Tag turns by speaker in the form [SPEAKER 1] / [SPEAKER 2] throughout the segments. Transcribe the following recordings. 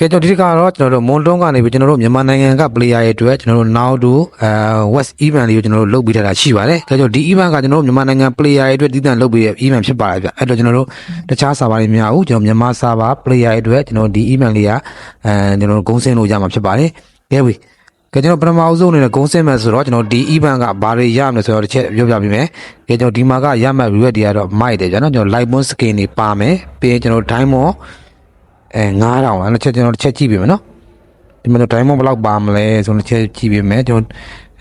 [SPEAKER 1] ကဲကျွန်တော်ဒီတစ်ခါတော့ကျွန်တော်တို့မွန်တွန်းကနေပြီးကျွန်တော်တို့မြန်မာနိုင်ငံက player ရဲ့အတွက်ကျွန်တော်တို့ now to အဲ west event လေးကိုကျွန်တော်တို့လုပ်ပြီးထားတာရှိပါတယ်။ဒါကြောင့်ဒီ event ကကျွန်တော်တို့မြန်မာနိုင်ငံ player ရဲ့အတွက်တည်တံ့လုပ်ပြီးတဲ့ event ဖြစ်ပါတယ်ဗျ။အဲ့တော့ကျွန်တော်တို့တခြား server တွေမရဘူးကျွန်တော်မြန်မာ server player ရဲ့အတွက်ကျွန်တော်ဒီ event လေးကအဲကျွန်တော်တို့ဂုံးစင်းလို့ရမှာဖြစ်ပါတယ်။ကဲပြီကဲကျွန်တော်ပထမအဦးဆုံးအနေနဲ့ဂုံးစင်းမယ်ဆိုတော့ကျွန်တော်ဒီ event ကဘာတွေရမလဲဆိုတော့တစ်ချက်ပြောပြပေးမယ်။ကဲကျွန်တော်ဒီမှာကရမှတ် reward တွေကတော့မိုက်တယ်ကျွန်တော်ကျွန်တော် live bond skin တွေပါမယ်။ပြီးရင်ကျွန်တော် diamond အဲ9000အဲ့တစ်ချက်ကျွန်တော်တစ်ချက်ကြည့်ပေးမယ်နော်ဒီမှာတော့ diamond ဘယ်လောက်ပါမလဲဆိုတော့တစ်ချက်ကြည့်ပေးမယ်ကျွန်တော်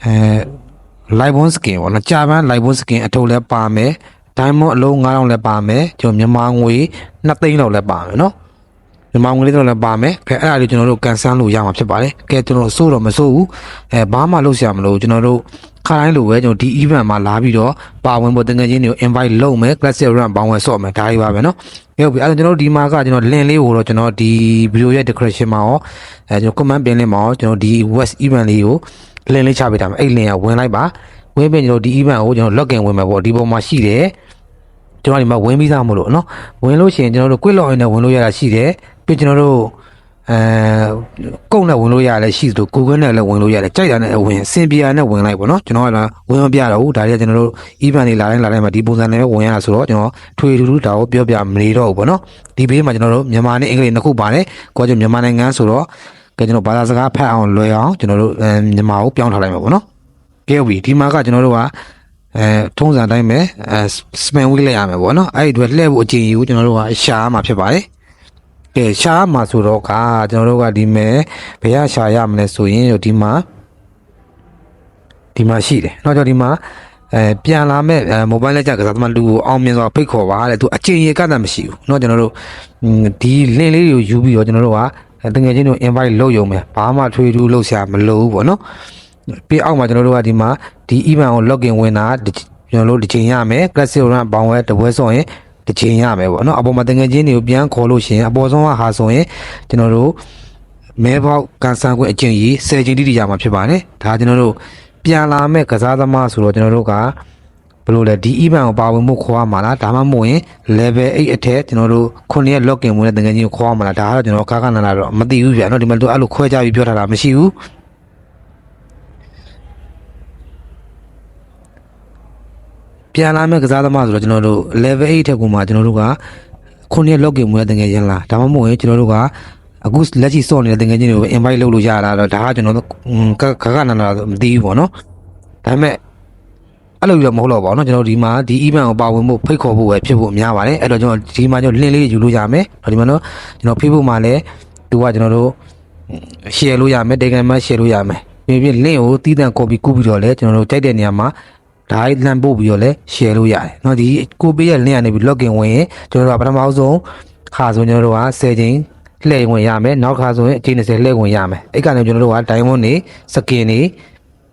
[SPEAKER 1] အဲ live bond skin ပေါ့နော်ကြာပန်း live bond skin အထုပ်လည်းပါမယ် diamond အလုံး9000လည်းပါမယ်ကျွန်တော်မြန်မာငွေ2သိန်းလောက်လည်းပါမယ်နော်မြန်မာငွေလေးတော့လည်းပါမယ်ခဲအဲ့ဒါလေးကျွန်တော်တို့ကန်ဆန်းလို့ရမှာဖြစ်ပါတယ်ကဲကျွန်တော်စိုးတော့မစိုးဘူးအဲဘာမှလုပ်ဆရာမလို့ကျွန်တော်တို့ ခါတိုင်းလိုပဲကျွန်တော်ဒီ event မှာလာပြီးတော့ပါဝင်ဖို့တကယ်ချင်းတွေကို invite လုပ်မယ် classic run ပေါင်းဝယ်ဆော့မယ်ဒါတွေပါပဲเนาะဟုတ်ပြီအဲ့တော့ကျွန်တော်ဒီမှာကကျွန်တော် link လေးကိုတော့ကျွန်တော်ဒီ video ရဲ့ description မှာရောအဲကျွန်တော် comment ပင်လေးမှာရောကျွန်တော်ဒီ west event လေးကို link လေးချပေးထားမယ်အဲ့ link ကဝင်လိုက်ပါဝင်ပြင်ကျွန်တော်ဒီ event ကိုကျွန်တော် login ဝင်မယ်ပေါ့ဒီပုံမှာရှိတယ်ကျွန်တော်ဒီမှာဝင်ပြီးသားမလို့เนาะဝင်လို့ရှိရင်ကျွန်တော်တို့ quick login နဲ့ဝင်လို့ရတာရှိတယ်ပြီးကျွန်တော်တို့ အဲကုန်းနဲ့ဝင်လို့ရတယ်ရှိသလို Google နဲ့လည်းဝင်လို့ရတယ်ကြိုက်တာနဲ့ဝင်စင်ပီယာနဲ့ဝင်လိုက်ပေါ့နော်ကျွန်တော်ကလည်းဝင်မပြတော့ဘူးဒါတွေကကျွန်တော်တို့ event တွေလာတိုင်းလာတိုင်းမှာဒီပုံစံနဲ့ပဲဝင်ရတာဆိုတော့ကျွန်တော်ထွေထူးထူးဒါကိုပြောပြမနေတော့ဘူးပေါ့နော်ဒီဘေးမှာကျွန်တော်တို့မြန်မာနဲ့အင်္ဂလိပ်နှစ်ခုပါတယ်ကိုကကျွန်တော်မြန်မာနိုင်ငံဆိုတော့ကဲကျွန်တော်ဘာသာစကားဖတ်အောင်လွယ်အောင်ကျွန်တော်တို့အဲမြန်မာကိုပြောင်းထားလိုက်မှာပေါ့နော်ကဲဟုတ်ပြီဒီမှာကကျွန်တော်တို့ကအဲထုံးစံအတိုင်းပဲအဲစပန်ဝီးလိုက်ရမယ်ပေါ့နော်အဲ့ဒီအတွက်လှည့်ဖို့အချိန်ကြီးကိုကျွန်တော်တို့ကရှာမှာဖြစ်ပါတယ် ကဲရှားမှာဆိုတော့ကကျွန်တော်တို့ကဒီမဲ့ဘယ်ရရှာရမလဲဆိုရင်ဒီမှာဒီမှာရှိတယ်။နောက်ကြောင့်ဒီမှာအဲပြန်လာမဲ့အဲ mobile လက်ကျကစားသမားလူကိုအောင်မြင်စွာဖိတ်ခေါ်ပါတဲ့သူအချိန်ရကတည်းမရှိဘူး။เนาะကျွန်တော်တို့ဒီ link လေးတွေကိုယူပြီးတော့ကျွန်တော်တို့ကတကယ်ချင်းတို့ invite လုပ်ရုံပဲဘာမှထွေထူးလုပ်ရှာမလိုဘူးပေါ့နော်။ပြီးအောက်မှာကျွန်တော်တို့ကဒီမှာဒီ event ကို login ဝင်တာကျွန်တော်တို့ဒီချိန်ရမယ် classic run ဘောင်းဝဲတပွဲဆိုရင် တစ်ချိန်ရမယ်ပေါ့နော်အပေါ်မှာတငယ်ချင်းတွေကိုပြန်ခေါ်လို့ရှိရင်အပေါ်ဆုံးကဟာဆိုရင်ကျွန်တော်တို့မဲပေါက်ကန်ဆန်ခွင့်အကျင့်ကြီး10ချိန်တိတိရမှာဖြစ်ပါတယ်ဒါကျွန်တော်တို့ပြန်လာမဲ့ကစားသမားဆိုတော့ကျွန်တော်တို့ကဘယ်လိုလဲဒီ event ကိုပါဝင်မှုခေါ်ရမှာလားဒါမှမဟုတ်ရင် level 8အထက်ကျွန်တော်တို့9ရက် login ဝင်တဲ့တငယ်ချင်းကိုခေါ်ရမှာလားဒါကတော့ကျွန်တော်ကားကနာလာတော့မသိဘူးဗျာနော်ဒီမှာတို့အဲ့လိုခွဲကြပြီးပြောထားတာမရှိဘူး ပြန်လာမဲ့ကစားသမားဆိုတော့ကျွန်တော်တို့ level 8ထက်ကိုမှကျွန်တော်တို့ကခုနှစ် login ဝင်တဲ့တကယ်ရင်လားဒါမှမဟုတ်ရင်ကျွန်တော်တို့ကအခုလက်ရှိစော့နေတဲ့တကယ်ချင်းတွေကို invite လုပ်လို့ရတာတော့ဒါကကျွန်တော်တို့ကကကနာနာမသိဘူးပေါ့နော်ဒါပေမဲ့အဲ့လိုတော့မဟုတ်တော့ပါဘူးเนาะကျွန်တော်ဒီမှာဒီ event ကိုပါဝင်ဖို့ဖိတ်ခေါ်ဖို့ပဲဖြစ်ဖို့များပါတယ်အဲ့တော့ကျွန်တော်ဒီမှာကျွန်တော် link လေးယူလို့ရမယ်ဒီမှာတော့ကျွန်တော် Facebook မှာလည်းသူကကျွန်တော်တို့ share လို့ရမယ် Telegram မှာ share လို့ရမယ်ပြီးပြီး link ကိုတီးတန့် copy ကူးပြီးတော့လည်းကျွန်တော်တို့ကြိုက်တဲ့နေရာမှာ ဒါလိုက်လှမ်းပို့ပြီးတော့လည်း share လို့ရတယ်เนาะဒီကိုပေးရဲ့ link ကနေပြီး login ဝင်ရင်ကျွန်တော်တို့ကပထမဆုံးခါဆိုကျွန်တော်တို့က10ချိန်လှည့်ဝင်ရမယ်နောက်ခါဆိုရင်အချိန်20လှည့်ဝင်ရမယ်အဲ့ကနေကျွန်တော်တို့က diamond နေ skin နေ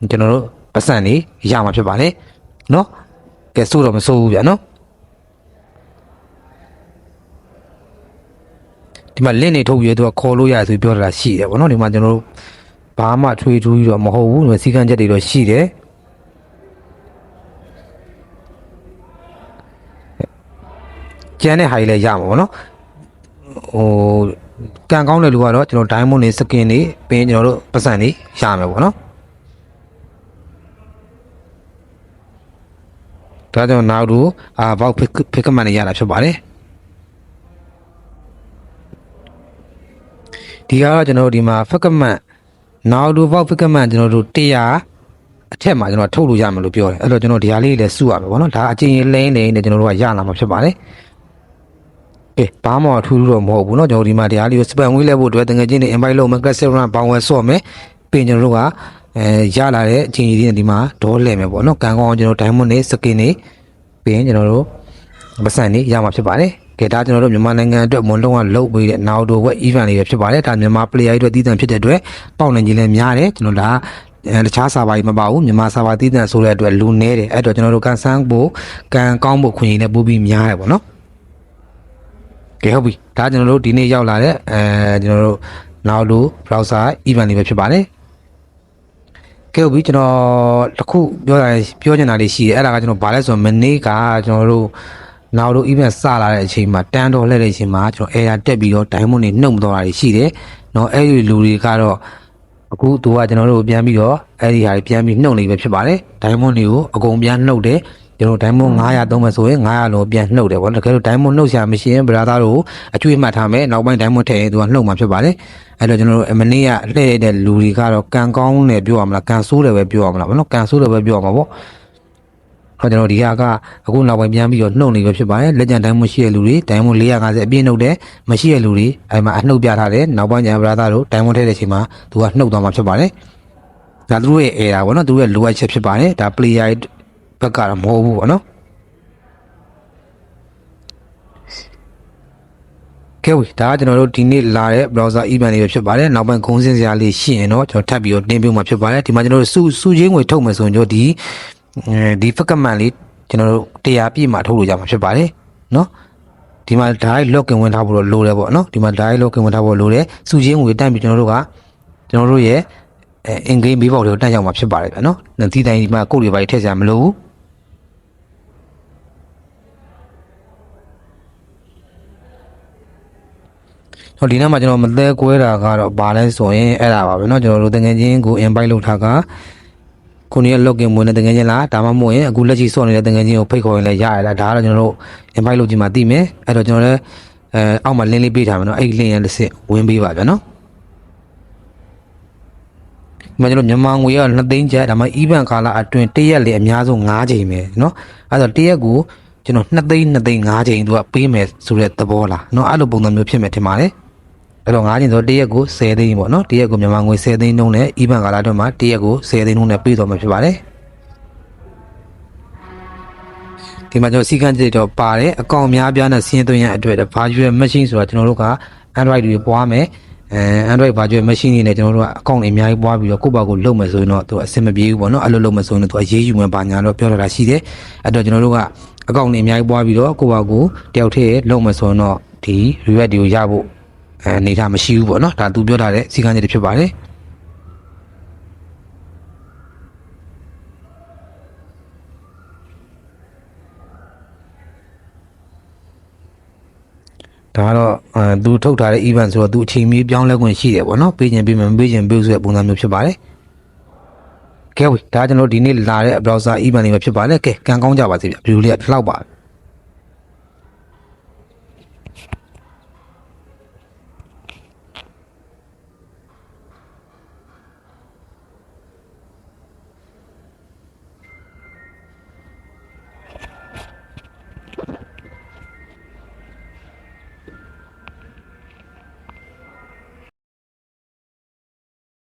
[SPEAKER 1] ကျွန်တော်တို့ပတ်စံနေရမှာဖြစ်ပါလေเนาะကဲစိုးတော့မစိုးဘူးဗျာเนาะဒီမှာ link နေထုတ်ပြီးတော့ခေါ်လို့ရတယ်ဆိုပြီးပြောတာရှိတယ်ဗောနော်ဒီမှာကျွန်တော်တို့ဘာမှထွေထူးပြီးတော့မဟုတ်ဘူးဒီမှာစီကံချက်တွေတော့ရှိတယ် ကျန်တဲ့ဟာကြီးလည်းရမှာဗောနော်ဟိုကံကောင်းတဲ့လူကတော့ကျွန်တော် diamond နေ skin နေပြီးရင်ကျွန်တော်တို့ပတ်စံနေရမယ်ဗောနော်ဒါကြောင့်နောက်တို့အာဘောက်ဖိကမန်နေရတာဖြစ်ပါတယ်ဒီကတော့ကျွန်တော်တို့ဒီမှာဖိကမန်နောက်တို့ဘောက်ဖိကမန်ကျွန်တော်တို့100အထက်မှာကျွန်တော်ထုတ်လို့ရမယ်လို့ပြောတယ်အဲ့တော့ကျွန်တော်ဒီဟာလေးလည်းစုရမယ်ဗောနော်ဒါအချင်းရင်လိမ့်နေနေကျွန်တော်တို့ကရလာမှာဖြစ်ပါတယ် ကဲဘာမှထူးထူးတော့မဟုတ်ဘူးเนาะကျွန်တော်ဒီမှာတရားလေးကိုစပန်ဝေးလဲဖို့အတွက်တငယ်ချင်းတွေ invite လုပ်မယ် class run ဘောင်းဝဲဆော့မယ်ပြင်ကျွန်တော်တို့ကအဲရလာတဲ့အချိန်ကြီးတွေဒီမှာဒေါ်လဲမယ်ပေါ့เนาะကံကောင်းကျွန်တော် diamond နဲ့ skin တွေပြင်ကျွန်တော်တို့ပစံနေရမှာဖြစ်ပါတယ်ကဲဒါကျွန်တော်တို့မြန်မာနိုင်ငံအတွက်မွန်လုံးကလုတ်ပေးတဲ့ now do web event လေးပဲဖြစ်ပါတယ်ဒါမြန်မာ player တွေအတွက်တည်တံ့ဖြစ်တဲ့အတွက်ပေါက်နေကြီးလည်းများတယ်ကျွန်တော်ဒါအဲတခြားစာပါကြီးမပါဘူးမြန်မာစာပါတည်တံ့ဆိုတဲ့အတွက်လူနေတယ်အဲ့တော့ကျွန်တော်တို့ကန်ဆန်းဖို့ကန်ကောင်းဖို့ခွင့်ရည်နဲ့ပို့ပြီးများတယ်ပေါ့နော် ကဲဟုတ်ပြီဒါကျွန်တော်တို့ဒီနေ့ရောက်လာတဲ့အဲကျွန်တော်တို့ now လို့ browser event လေးပဲဖြစ်ပါတယ်ကဲဟုတ်ပြီကျွန်တော်တခုပြောတာပြောချင်တာလေးရှိတယ်အဲ့ဒါကကျွန်တော်ဗာလဲဆိုမနေ့ကကျွန်တော်တို့နောက်တို့ event စလာတဲ့အချိန်မှာတန်တော်လှည့်တဲ့အချိန်မှာကျွန်တော် error တက်ပြီးတော့ diamond တွေနှုတ်မတော်တာတွေရှိတယ်။နော်အဲ့ဒီလူတွေကတော့အခုသူကကျွန်တော်တို့ပြန်ပြီးတော့အဲ့ဒီဟာတွေပြန်ပြီးနှုတ်နေပဲဖြစ်ပါတယ်။ diamond တွေကိုအကုန်ပြန်နှုတ်တယ်။ ကျွန်တော်ဒိုင်းမွန်900သုံးမယ်ဆိုရင်900လုံးပြန်နှုတ်တယ်ဗောတကယ်လို့ဒိုင်းမွန်နှုတ်ရှာမရှိရင်ဘရာသားတို့အကျွေးမှတ်ထားမယ်နောက်ပိုင်းဒိုင်းမွန်ထည့်ရင်သူကနှုတ်မှာဖြစ်ပါတယ်အဲ့တော့ကျွန်တော်တို့အမနေ့ကလှည့်ရတဲ့လူတွေကတော့ကံကောင်းတယ်ပြောရမလားကံဆိုးတယ်ပဲပြောရမလားဗောနော်ကံဆိုးတယ်ပဲပြောရမှာဗောဟောကျွန်တော်ဒီဟာကအခုနောက်ပိုင်းပြန်ပြီးတော့နှုတ်နေပဲဖြစ်ပါတယ်လက်ကျန်တိုင်းမရှိတဲ့လူတွေတိုင်းမ450အပြည့်နှုတ်တယ်မရှိတဲ့လူတွေအဲ့မှာအနှုတ်ပြထားတယ်နောက်ပိုင်းကျန်ဗရာသားတို့တိုင်းမထဲတဲ့အချိန်မှာသူကနှုတ်သွားမှာဖြစ်ပါတယ်ဒါသူတို့ရဲ့ error ပေါ့နော်သူတို့ရဲ့လိုအပ်ချက်ဖြစ်ပါတယ်ဒါ player ဘက်ကတော့မဟုတ်ဘူးပေါ့နော်ကဲဝေဒါကကျွန်တော်တို့ဒီနေ့လာတဲ့ browser event တွေပဲဖြစ်ပါတယ်နောက်ပိုင်းခုံးစင်းစရာလေးရှိရင်တော့ကျွန်တော်ထပ်ပြီးတော့တင်ပြမှာဖြစ်ပါတယ်ဒီမှာကျွန်တော်တို့စုစုချင်းငွေထုတ်မယ်ဆိုရင်ကျွန်တော်ဒီအဲဒီ figment လေးကျွန်တော်တို့တရားပြည့်မှာထုတ်လို့ရမှာဖြစ်ပါတယ်နော်ဒီမှာ direct login ဝင်ထားဖို့တော့လိုတယ်ပေါ့နော်ဒီမှာ direct login ဝင်ထားဖို့လိုတယ်စုချင်းငွေတက်ပြီးကျွန်တော်တို့ကကျွန်တော်တို့ရဲ့အဲ in game ဘေးပေါက်တွေကိုတက်ရောက်မှာဖြစ်ပါတယ်ဗျာနော်ဒီတိုင်းဒီမှာကိုယ်တွေပါထည့်စရာမလိုဘူး ဟိုဒီနေ့မှာကျွန်တော်မသေးကွဲတာကတော့ဘာလဲဆိုရင်အဲ့ဒါပါပဲเนาะကျွန်တော်တို့တငယ်ချင်းကို invite လုပ်ထားကခုနေ့ login ဝင်တဲ့တငယ်ချင်းလားဒါမှမဟုတ်ရင်အခုလက်ရှိစော့နေတဲ့တငယ်ချင်းကိုဖိတ်ခေါ်ရင်လည်းရရလားဒါကတော့ကျွန်တော်တို့ invite လုပ်ကြည့်မှသိမယ်အဲ့တော့ကျွန်တော်လည်းအဲအောက်မှာ link လေးပေးထားမယ်เนาะအဲ့ဒီ link ရဲ့တစ်စစ်ဝင်ပေးပါဗျာเนาะဒီမှာကျွန်တော်မြန်မာငွေက2သိန်းကျပ်ဒါမှ event ကာလအတွင်းတစ်ရက်လေအများဆုံး9ချိန်ပဲเนาะအဲ့တော့တစ်ရက်ကိုကျွန်တော်2သိန်း2သိန်း5ချိန်သူကပေးမယ်ဆိုတဲ့သဘောလားเนาะအဲ့လိုပုံစံမျိုးဖြစ်မယ်ထင်ပါတယ် အဲ့တော့9ကျင်ဆိုတရက်ကို10သိန်းပေါ့နော်တရက်ကိုမြန်မာငွေ10သိန်းနှုန်းနဲ့ even ကာလအတွင်းမှာတရက်ကို10သိန်းနှုန်းနဲ့ပေးတော်မှာဖြစ်ပါတယ်ဒီမှာကျွန်တော်စီကန်းတွေတော့ပါတယ်အကောင့်များပြားနဲ့စီးရင်သွင်းရအတွက် virtual machine ဆိုတာကျွန်တော်တို့က Android တွေပွားမယ်အဲ Android virtual machine တွေနဲ့ကျွန်တော်တို့ကအကောင့်တွေအများကြီးပွားပြီးတော့ကိုယ့်ဘာကိုလုပ်မယ်ဆိုရင်တော့သူအဆင်မပြေဘူးပေါ့နော်အဲ့လိုလုပ်မယ်ဆိုရင်တော့သူအရေးယူမယ်ဘာညာတော့ပြောထားတာရှိတယ်အဲ့တော့ကျွန်တော်တို့ကအကောင့်တွေအများကြီးပွားပြီးတော့ကိုယ့်ဘာကိုတယောက်တည်းလုပ်မယ်ဆိုရင်တော့ဒီ reward တွေကိုရဖို့ အဲအနေထားမရှိဘူးပေါ့နော်ဒါသူပြောထားတဲ့စီကံချက်တွေဖြစ်ပါတယ်ဒါကတော့အဲသူထုတ်ထားတဲ့ event ဆိုတော့သူအချိန်မီပြောင်းလဲခွင့်ရှိတယ်ပေါ့နော်ပေးခြင်းပေးမယ်မပေးခြင်းပေးဆိုတဲ့ပုံစံမျိုးဖြစ်ပါတယ်ကဲဝေဒါကကျွန်တော်တို့ဒီနေ့လာတဲ့ browser event တွေပဲဖြစ်ပါတယ်ကဲကံကောင်းကြပါစေဗျဗီဒီယိုလေးကဒီလောက်ပါပဲ